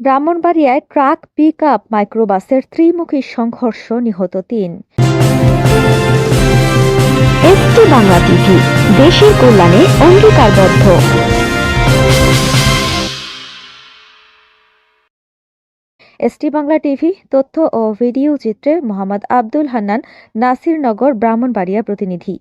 ব্রাহ্মণবাড়িয়ায় truck pick up মাইক্রোবাসের ত্রিমুখী সংঘর্ষ নিহত তিন। এসটি বাংলা টিভি, দেশের কল্যাণে অঙ্গীকারবদ্ধ। এসটি বাংলা টিভি, তথ্য ও ভিডিও চিত্রে মোহাম্মদ আব্দুল হান্নান, নাসিরনগর, ব্রাহ্মণবাড়িয়া প্রতিনিধি।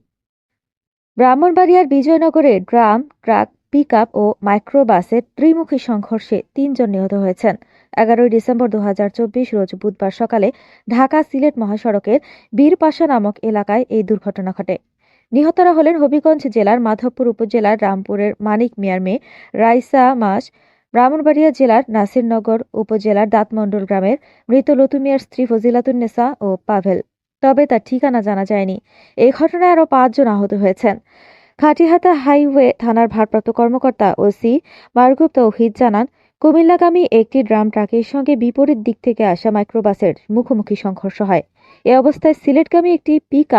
ব্রাহ্মণবাড়িয়ার বিজয়নগরে ড্রাম, ট্রাক পিক ও মাইক্রোবাসের ত্রিমুখী সংঘর্ষে তিনজন নিহত হয়েছেন। এগারোই ডিসেম্বর দুহাজার চব্বিশ রোজ বুধবার সকালে ঢাকা সিলেট মহাসড়কের বীরপাশা নামক এলাকায় এই দুর্ঘটনা ঘটে। নিহতরা হলেন হবিগঞ্জ জেলার মাধবপুর উপজেলার রামপুরের মানিক মিয়ার মেয়ে রাইসা মাস, ব্রাহ্মণবাড়িয়া জেলার নাসিরনগর উপজেলার দাঁতমণ্ডল গ্রামের মৃত লতু মিয়ার স্ত্রী ফজিলাতুন্নেসা ও পাভেল। তবে তার ঠিকানা জানা যায়নি। এই ঘটনায় আরও পাঁচজন আহত হয়েছেন। খাটিহাতা হাইওয়ে থানার ভারপ্রাপ্ত কর্মকর্তা ওসি মারগুপ তৌহিদ জানান, কুমিল্লাগামী একটি ড্রাম ট্রাকের সঙ্গে বিপরীত দিক থেকে আসা মাইক্রোবাসের মুখোমুখি সংঘর্ষ হয়। এ অবস্থায় সিলেটগামী একটি পিক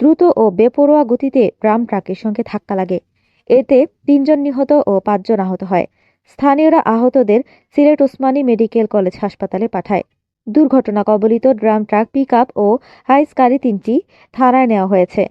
দ্রুত ও বেপরোয়া গতিতে ড্রাম ট্রাকের সঙ্গে ধাক্কা লাগে। এতে তিনজন নিহত ও পাঁচজন আহত হয়। স্থানীয়রা আহতদের সিলেট ওসমানী মেডিকেল কলেজ হাসপাতালে পাঠায়। দুর্ঘটনা কবলিত ড্রাম ট্রাক পিক ও হাইস গাড়ি তিনটি থানায় নেওয়া হয়েছে।